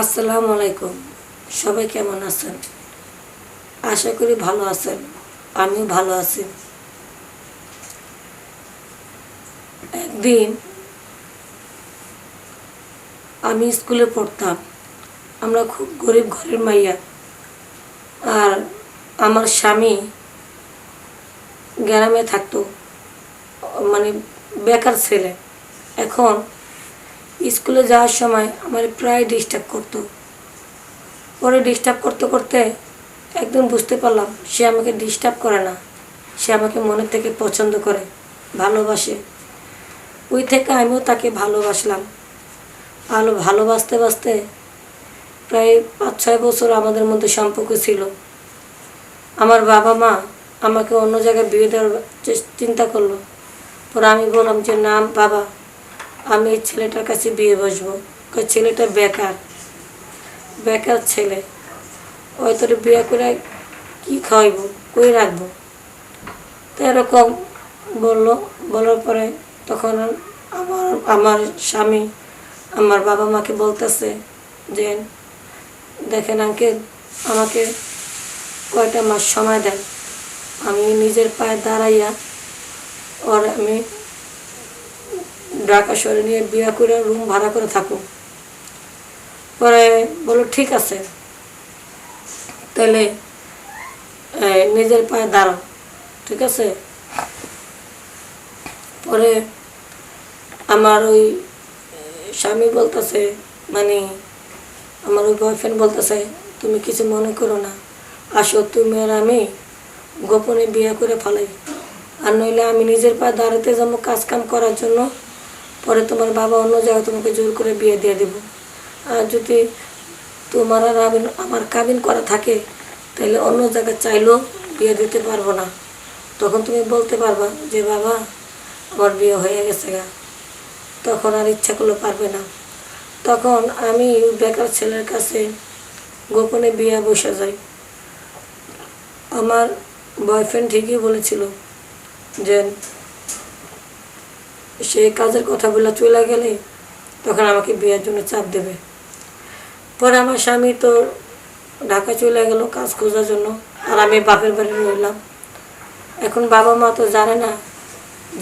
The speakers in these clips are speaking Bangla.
আসসালামু আলাইকুম। সবাই কেমন আছেন? আশা করি ভালো আছেন। আমিও ভালো আছি। একদিন আমি স্কুলে পড়তাম। আমরা খুব গরিব ঘরের মাইয়া। আর আমার স্বামী গ্রামে থাকতো। মানে বেকার ছেলে। এখন স্কুলে যাওয়ার সময় আমার প্রায় ডিস্টার্ব করতো। পরে ডিস্টার্ব করতে করতে একদম বুঝতে পারলাম, সে আমাকে ডিস্টার্ব করে না। সে আমাকে মনে থেকে পছন্দ করে, ভালোবাসে। ওই থেকে আমিও তাকে ভালোবাসলাম। ভালো ভালোবাসতে বাসতে প্রায় পাঁচ, ছয় বছর আমাদের মধ্যে সম্পর্ক ছিল। আমার বাবা মা আমাকে অন্য জায়গায় বিয়ে দেওয়ার চিন্তা করল। পরে আমি বললাম যে, না বাবা আমি এই ছেলেটার কাছে বিয়ে বসবো। ছেলেটা বেকার। বেকার ছেলে। ওই তোর বিয়ে করে কি খাওয়াইবো? কই রাখব? তো এরকম বলল। বলার পরে তখন আমার আমার স্বামী আমার বাবা মাকে বলতেছে যে, দেখেন আঙ্কেল আমাকে কয়টা মাস সময় দেন। আমি নিজের পায়ে দাঁড়াইয়া ওর আমি ঢাকা শহরে নিয়ে বিয়ে করে রুম ভাড়া করে থাকুক পরে বলো, ঠিক আছে। তাহলে নিজের পায়ে দাঁড়াও। ঠিক আছে? পরে আমার ওই স্বামী বলতেছে মানে আমার ওই বয়ফ্রেন্ড বলতেছে, তুমি কিছু মনে করো না। আসো, তুমি আর আমি গোপনে বিয়ে করে ফেলাই। আর নইলে আমি নিজের পায়ে দাঁড়াতে যাব কাজ কাম করার জন্য। পরে তোমার বাবা অন্য জায়গায় তোমাকে জোর করে বিয়ে দিয়ে দেবো। আর যদি তোমার আর আমি আমার কাবিন করা থাকে, তাহলে অন্য জায়গায় চাইলেও বিয়ে দিতে পারব না। তখন তুমি বলতে পারবা যে, বাবা, আমার বিয়ে হয়ে গেছে গা। তখন আর ইচ্ছা করলে পারবে না। তখন আমি বেকার ছেলের কাছে গোপনে বিয়ে বসে যাই। আমার বয়ফ্রেন্ড ঠিকই বলেছিল যে সে কাজের কথা বলে চলে গেলে তখন আমাকে বিয়ের জন্য চাপ দেবে। পরে আমার স্বামী তো ঢাকা চলে গেল কাজ খোঁজার জন্য, আর আমি বাপের বাড়ি রইলাম। এখন বাবা মা তো জানে না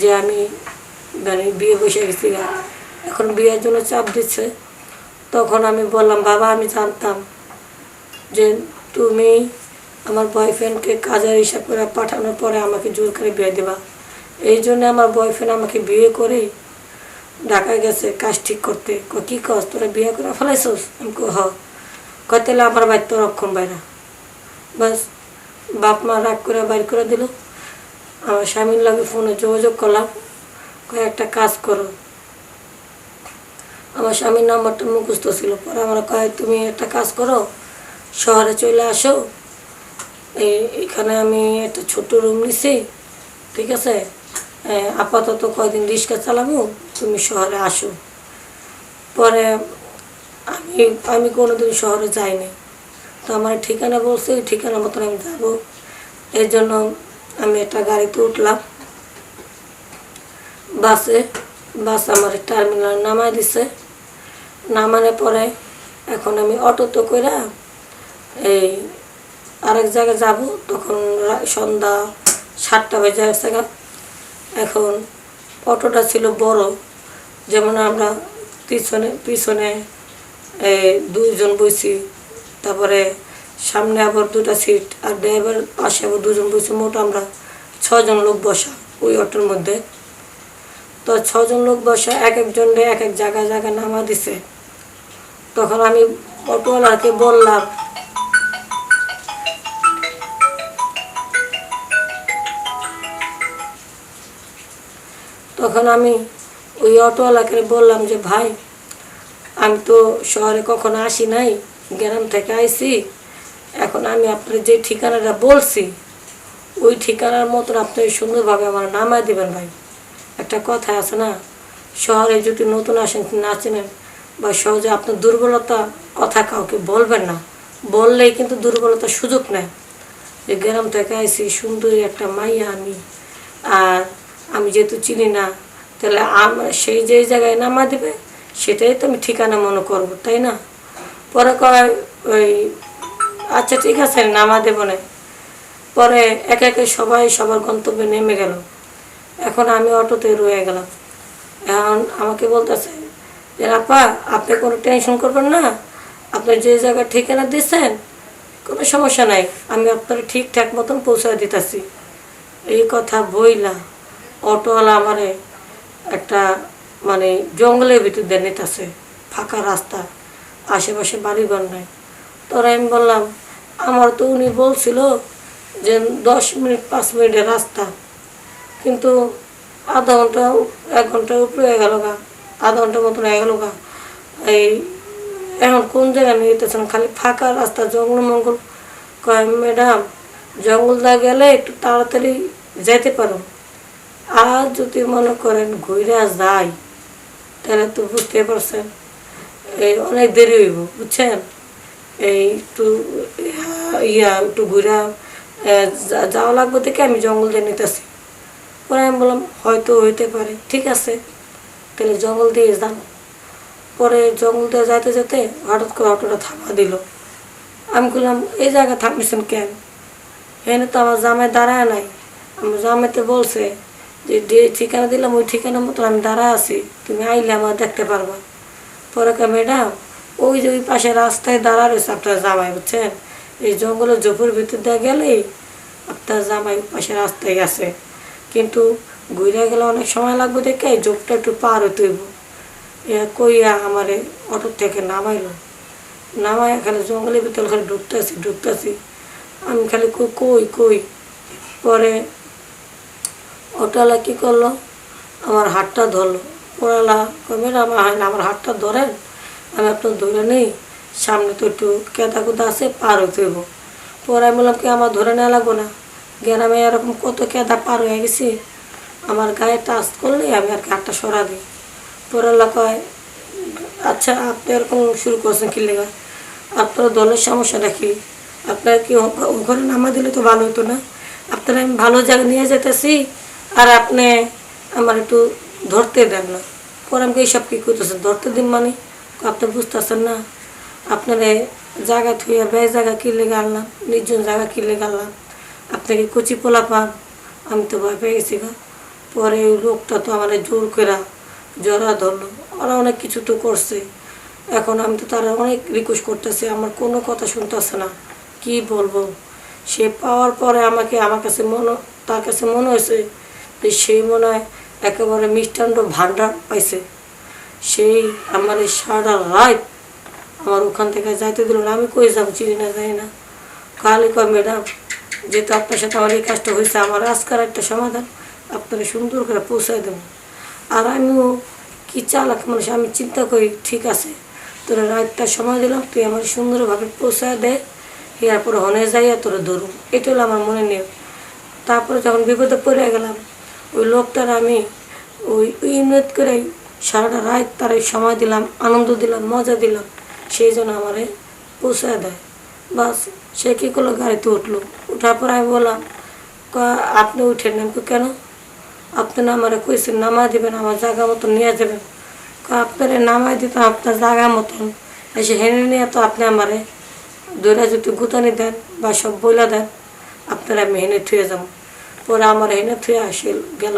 যে আমি মানে বিয়ে বসে গেছি। এখন বিয়ের জন্য চাপ দিচ্ছে। তখন আমি বললাম, বাবা, আমি জানতাম যে তুমি আমার বয়ফ্রেন্ডকে কাজের হিসাব করে পাঠানোর পরে আমাকে জোর করে বিয়ে দেবা। এই জন্য আমার বয়ফ্রেন্ড আমাকে বিয়ে করে ঢাকায় গেছে, কাজ ঠিক করতে। কয় কি কাজ তোরা বিয়ে করে ফেলাইছস? আমি কই, হ। কয়, তাহলে আমার বাড়ি তো রক্ষণ বাইরা বাস, বাপ মা রাগ করে বাইর করে দিল। আমার স্বামীর লাগে ফোনে যোগাযোগ করলাম। কয়, একটা কাজ করো। আমার স্বামীর নাম্বারটা মুখস্থ ছিল। পরে আমার কয়, তুমি একটা কাজ করো, শহরে চলে আসো। এখানে আমি একটা ছোট রুম নিছি, ঠিক আছে? আপাতত কয়দিন রিক্সা চালাবো, তুমি শহরে আসো। পরে আমি আমি কোনোদিন শহরে যাইনি। তো আমার ঠিকানা বলছে, ঠিকানা মতন আমি যাব। এর জন্য আমি একটা গাড়িতে উঠলাম। বাসে, বাস আমার টার্মিনাল নামাই দিছে। নামানোর পরে এখন আমি অটোতে করে এই আরেক জায়গায় যাব। তখন সন্ধ্যা সাতটা বেজে গেছে। এখন অটোটা ছিল বড়। যেমন আমরা পিছনে পিছনে দুইজন বসি তারপরে সামনে আবার দুটা সিট, আর ড্রাইভার পাশে আবার দুজন বসি মোট আমরা ছজন লোক বসা ওই অটোর মধ্যে। তো ছজন লোক বসা, এক একজনকে এক এক জায়গা জায়গা নামা দিছে। তখন আমি অটোওয়ালাকে বললাম তখন আমি ওই অটোওয়ালাকে বললাম যে, ভাই, আমি তো শহরে কখনো আসি নাই, গ্রাম থেকে আইছি। এখন আমি আপনার যে ঠিকানাটা বলছি, ওই ঠিকানার মতন আপনি সুন্দরভাবে আমার নামায় দেবেন ভাই। একটা কথা আছে না, শহরে যদি নতুন আসেন, না চেনেন বা সহজে আপনার দুর্বলতা কথা কাউকে বলবেন না, বললেই কিন্তু দুর্বলতার সুযোগ নেয়। যে গ্রাম থেকে আইছি, সুন্দরী একটা মাইয়া আমি, আর আমি যেহেতু চিনি না, তাহলে আমার সেই যেই জায়গায় নামা দেবে, সেটাই তো আমি ঠিকানা মনে করব, তাই না? পরে কয়, ওই আচ্ছা ঠিক আছে নামা দেবো না। পরে একে একে সবাই সবার গন্তব্যে নেমে গেল। এখন আমি অটোতে রয়ে গেলাম। এখন আমাকে বলতেছে যে, আপা, আপনি কোনো টেনশন করবেন না। আপনি যে জায়গায় ঠিকানা দিচ্ছেন, কোনো সমস্যা নাই। আমি আপনার ঠিকঠাক মতন পৌঁছায় দিতেছি। এই কথা বইলা অটোওয়ালা আমারে একটা মানে জঙ্গলের ভিতর দিয়ে নিতেছে, ফাঁকা রাস্তা, আশেপাশে বাড়িঘর নাই। তোরা আমি বললাম, আমার তো উনি বলছিল যে দশ মিনিট, পাঁচ মিনিটের রাস্তা। কিন্তু আধা ঘণ্টা, এক ঘণ্টা উপরে হয়ে গেল গা, আধা ঘণ্টার মতন হয়ে গেল গা। এই এখন কোন জায়গায় নিয়ে যেতেছেন? খালি ফাঁকা রাস্তা জঙ্গল মঙ্গল কয়, ম্যাডাম জঙ্গলদা গেলে একটু তাড়াতাড়ি যেতে পারো। আর যদি মনে করেন ঘুরে যাই তাহলে তো বুঝতে পারছেন, এই অনেক দেরি হইব, বুঝছেন? এই একটু, ইয়া- একটু ঘুরা যাওয়া লাগবে থেকে আমি জঙ্গল দিয়ে নিতেছি। পরে আমি বললাম, হয়তো হইতে পারে, ঠিক আছে, তাহলে জঙ্গল দিয়ে যান। পরে জঙ্গল দিয়ে যাইতে যেতে হঠাৎ করে অটোটা থামা দিল। আমি বললাম, এই জায়গায় থামিয়েছেন কেন? এখানে তো আমার জামাই দাঁড়ায় নাই। আমার জামাইতে বলছে যে ঠিকানা দিলাম, ওই ঠিকানার মতো আমি দাঁড়া আছি, তুমি আইলে আমার দেখতে পারবা। পরে কে ম্যাডাম, ওই যে ওই পাশে রাস্তায় দাঁড়া রয়েছে আপনার জামাই, বুঝছেন? এই জঙ্গলের জপুর ভিতর দিয়ে গেলেই আপনার জামাই পাশে রাস্তায় গেছে কিন্তু ঘুরে গেলে অনেক সময় লাগবে দেখে, এই জোপটা একটু পার হতে হইব। এ কইয়া আমারে অটো থেকে নামাইলো। নামাই খালি জঙ্গলের ভিতরে খালি ঢুকতেছি ঢুকতেছি। আমি খালি কই কই? পরে অটোওয়ালা কী করল? আমার হাতটা ধরলো। পড়ালা কবে আমার হয় না আমার হাতটা ধরেন। আমি আপনার ধরে নেই। সামনে তো একটু কেদা কুদা আছে, পার হতে হইব। পরে আমি বললাম, কি আমার ধরে নেওয়া লাগবো না? গ্রামে এরকম কত কেদা পার হয়ে গেছি। আমার গায়ে টাচ করলে আমি আর কি হাতটা সরা দিই। পড়ালা কয় আচ্ছা আপনি এরকম শুরু করছেন কি লেগা? আপনার দলের সমস্যাটা কি? আপনার কি ওখানে নামা দিলে তো ভালো হতো না? আপনারা আমি ভালো জায়গায় নিয়ে যেতেছি আর আপনি আমার একটু ধরতে দেন না। পরে আমাকে এইসব কী করতেছেন? ধরতে দিন মানে? আপনি বুঝতেছেন না? আপনার জায়গা থুইয়া ব্যয় জায়গা কিনলে গাড়লাম, নির্জন জায়গা কিনলে গাড়লাম। আপনাকে কচি পোলা পান? আমি তো ভয় পেয়ে গেছি গা। পরে ওই লোকটা তো আমার জোর করে জরা ধরলো। ওরা অনেক কিছু তো করছে। এখন আমি তো তারা অনেক রিকোয়েস্ট করতেছি, আমার কোনো কথা শুনতেছে না। কি বলব? সে পাওয়ার পরে আমাকে, আমার কাছে মনে, তার কাছে মনে হয়েছে সেই মনে হয় একেবারে মিষ্টান্ন ভাণ্ডার পাইছে। সেই আমার এই সারা রাত আমার ওখান থেকে যাইতে দিল না, আমি কই যাব চিনি না, জানি না। কালি কয়, ম্যাডাম, যেহেতু আপনার সাথে আমার এই কাজটা হয়েছে, আমার আজকার একটা সমাধান, আপনারা সুন্দর করে পৌঁছায় দেবো। আর আমিও কি চালাক মানুষ, আমি চিন্তা করি, ঠিক আছে, তোরা রাতটা সময় দিলাম, তুই আমার সুন্দরভাবে পৌঁছায় দে, এরপরে হনে যাইয়া তোরা ধরুন এটা হলো আমার মনে নিয়ম। তারপরে যখন বিপদে পড়ে গেলাম ওই লোকটার আমি ওই ইউনিট করে সারাটা রাত তার সময় দিলাম আনন্দ দিলাম মজা দিলাম। সেই জন্য আমারে পৌঁছায় দেয়। বাস সে কী করল? গাড়িতে উঠল। উঠার পর আমি বললাম "ক- আপনি আমি কই, কেন? আপনি না আমারে কইছেন নামা দিবেন আমার জায়গা মতন নিয়ে যাবেন। আপনারে নামাই দিতাম আপনার জায়গা মতন। এসে হেনে নিয়ে তো আপনি আমারে দৌড়া যদি গুতানি দেন বা সব বইলা দেন আপনারা আমি হেনে থুয়ে যাব। পরে আমার এনে থুয়ে আসে গেল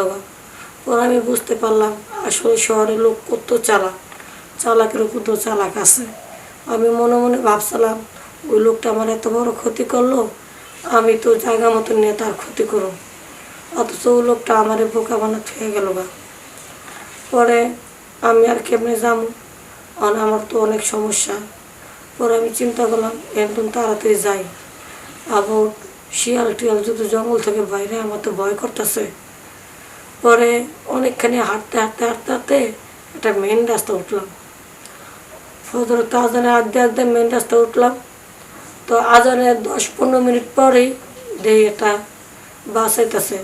পরে আমি বুঝতে পারলাম, আসলে শহরের লোক কত চালাক, চালাকের কত চালাক আছে। আমি মনে মনে ভাবছিলাম, ওই লোকটা আমার এত বড় ক্ষতি করল, আমি তো জায়গা মতো নিয়ে তার ক্ষতি করো অথচ ওই লোকটা আমার বোকা বানা থুয়ে গেল বা পরে আমি আর কেমনে যাব? আর আমার তো অনেক সমস্যা। পরে আমি চিন্তা করলাম, একদম তাড়াতাড়ি যাই। আবার শিয়াল টিয়াল যদি জঙ্গল থেকে বাইরে আমার তো ভয় করতেছে। পরে অনেকখানি হাঁটতে হাঁটতে হাঁটতে হাঁটতে একটা মেন রাস্তা উঠলাম। ফজর তো আজানে আড্ডে আড্ডে মেন রাস্তা উঠলাম। তো আজানের দশ পনেরো মিনিট পরেই দেখি এটা বাস আইতাছে।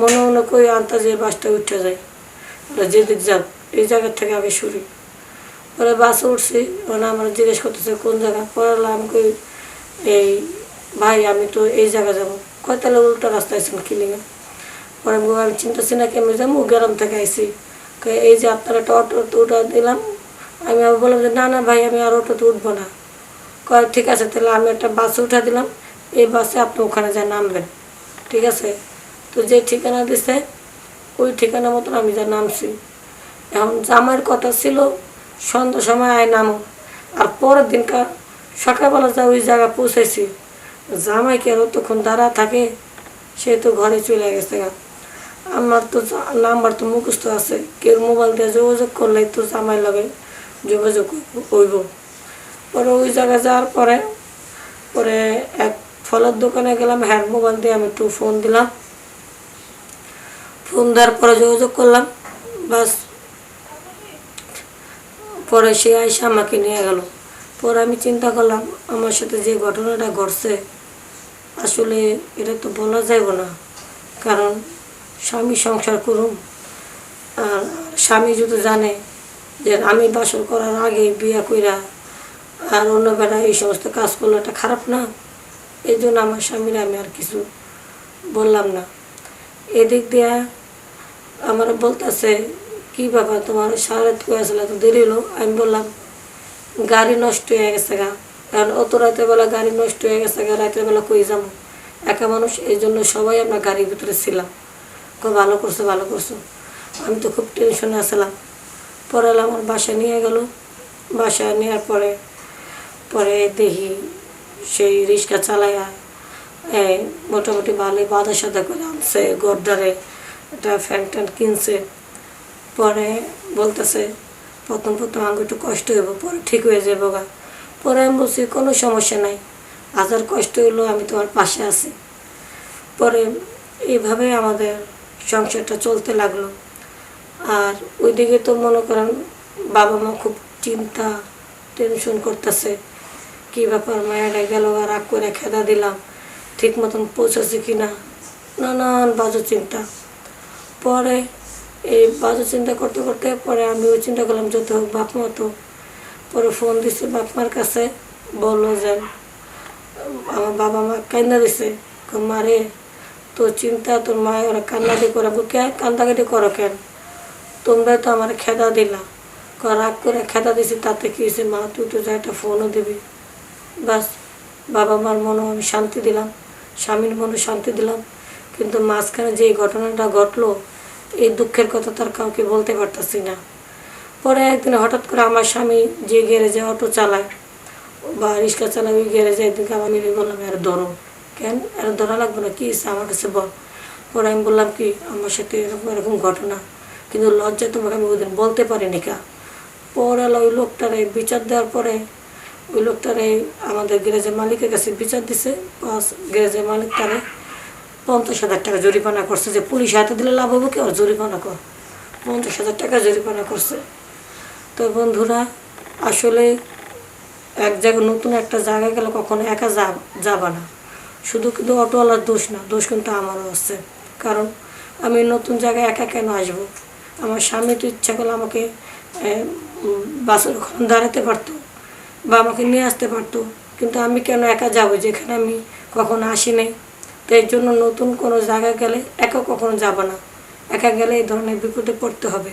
মনে মনে কই আনতা যে বাসটা উঠে যায়। যেদিক যাব এই জায়গা থেকে আগে শুরি পরে বাসে উঠছি। ওরা আমার জিজ্ঞেস করতেছে, কোন জায়গা? পরে আমি কই এই ভাই, আমি তো এই জায়গা যাব। কয় তাহলে উল্টা রাস্তায় আছেন কিলিংয়ে পরে আমি আমি চিন্তাছি না কেমন যাব গ্রাম থেকে আইসি এই যে আপনার একটা অটো উঠা দিলাম, আমি আবার বললাম যে, না না ভাই, আমি আর অটোতে উঠবো না। কয়, ঠিক আছে, তাহলে আমি একটা বাসে উঠা দিলাম। এই বাসে আপনি ওখানে যা নামবেন। ঠিক আছে? তো যে ঠিকানা দিছে, ওই ঠিকানা মতন আমি যা নামছি। এখন জামাইয়ের কথা ছিল, সন্ধ্যার সময় আয় নামো। আর পরের দিনকার সকালবেলা যা ওই জায়গায় পৌঁছেছি জামাই কি আর তখন দাঁড়া থাকে, সে তো ঘরে চলে গেছে গা। আমার তো নাম্বার তো মুখস্থ আছে, কেউ মোবাইল দিয়ে যোগাযোগ করলে তো জামাই লাগে যোগাযোগ হইব। পরে ওই জায়গায় যাওয়ার পরে পরে এক ফলের দোকানে গেলাম হ্যাঁ মোবাইল দিয়ে আমি একটু ফোন দিলাম। ফোন দেওয়ার পরে যোগাযোগ করলাম, বাস। পরে সে আইসা আমাকে নিয়ে গেল। পরে আমি চিন্তা করলাম, আমার সাথে যে ঘটনাটা ঘটছে আসলে এটা তো বলা যাইব না। কারণ স্বামী সংসার করুন আর স্বামী যদি জানে যে আমি বাসর করার আগে বিয়া কইরা আর অন্য বেলা এই সমস্ত কাজ করলে এটা খারাপ না? এই জন্য আমার স্বামীর আমি আর কিছু বললাম না। এদিক দিয়া আমার বলতেছে, কি বাবা, তোমার সারা কয়ে আসলে তো দেরি হলো? আমি বললাম, গাড়ি নষ্ট হয়ে গেছে গা। কারণ অত রাতের বেলা গাড়ি নষ্ট হয়ে গেছে রাতের বেলা কই যাব? একা মানুষ, এই জন্য সবাই আমরা গাড়ির ভিতরে ছিলাম। খুব ভালো করছ ভালো করছ। আমি তো খুব টেনশনে আসলাম পরে আমার বাসা নিয়ে গেল। বাসা নেওয়ার পরে পরে দেখি সেই রিক্সা চালাইয়া মোটামুটি ভালোই বাধা সাদা করে আনছে গড্ডারে একটা ফ্যান ট্যান কিনছে। পরে বলতেছে, প্রথম প্রথম আমাকে একটু কষ্ট হইব, পরে ঠিক হয়ে যাব গা। পরে আমি বলছি, কোনো সমস্যা নাই। হাজার কষ্ট হইল, আমি তোমার পাশে আছি। পরে এইভাবে আমাদের সংসারটা চলতে লাগল। আর ওইদিকে তো মনে করেন, বাবা মা খুব চিন্তা টেনশন করতেছে। কি ব্যাপার, মায়েরা গেল, আর রাগ করে খেদা দিলাম। ঠিক মতন পৌঁছেছে কি না নানান বাজু চিন্তা। পরে এই বাজু চিন্তা করতে করতে, পরে আমি ওই চিন্তা করলাম, যত হোক বাপ মা তো পরে ফোন দিছে বাপ মার কাছে বলল যে আমার বাবা মা কান্দা দিছে। কই, মা তোর চিন্তা তোর মা ওরা কান্নাটি করে বুকে কান্দাকাটি করো কেন? তোমরা তো আমার খেদা দিলা। রাগ করে খেদা দিছি তাতে কি হয়েছে? মা তুই তো যা একটা ফোনও দিবি। বাস বাবা মার মনেও আমি শান্তি দিলাম স্বামীর মনে শান্তি দিলাম। কিন্তু মাঝখানে যে ঘটনাটা ঘটলো এই দুঃখের কথা তার কাউকে বলতে পারতাছি না। পরে একদিন হঠাৎ করে আমার স্বামী যে গ্যারেজে অটো চালায়, বা রিক্সা চালায়, ওই গ্যারেজে একদিন আমার নিয়ে বললাম আর ধরো। কেন? আর ধরা লাগবে না, কী আমার কাছে বল। পরে আমি বললাম কি, আমার সাথে এরকম এরকম ঘটনা, কিন্তু লজ্জা তোমাকে আমি ওই দিন বলতে পারিনি কা। পরে ওই লোকটারে বিচার দেওয়ার পরে, ওই লোকটারে আমাদের গ্যারেজের মালিকের কাছে বিচার দিছে। বাস, গ্যারেজের মালিক তারে পঞ্চাশ হাজার টাকা জরিমানা করছে যে, পুলিশ হাতে দিলে লাভ হব কি? আর জরিমানা কর। পঞ্চাশ হাজার টাকা জরিমানা করছে। তো বন্ধুরা, আসলে এক জায়গায় নতুন একটা জায়গায় গেলে কখনো একা যাবা না। শুধু কিন্তু অটোওয়ালার দোষ না, দোষ কিন্তু আমারও আছে। কারণ আমি নতুন জায়গায় একা কেন আসব? আমার স্বামী তো ইচ্ছা করলে আমাকে বাসের ওখানে দাঁড়াতে পারতো বা আমাকে নিয়ে আসতে পারতো। কিন্তু আমি কেন একা যাব যেখানে আমি কখনো আসি নাই তো এর জন্য নতুন কোনো জায়গায় গেলে একা কখনো যাব না। একা গেলে এই ধরনের বিপদে পড়তে হবে।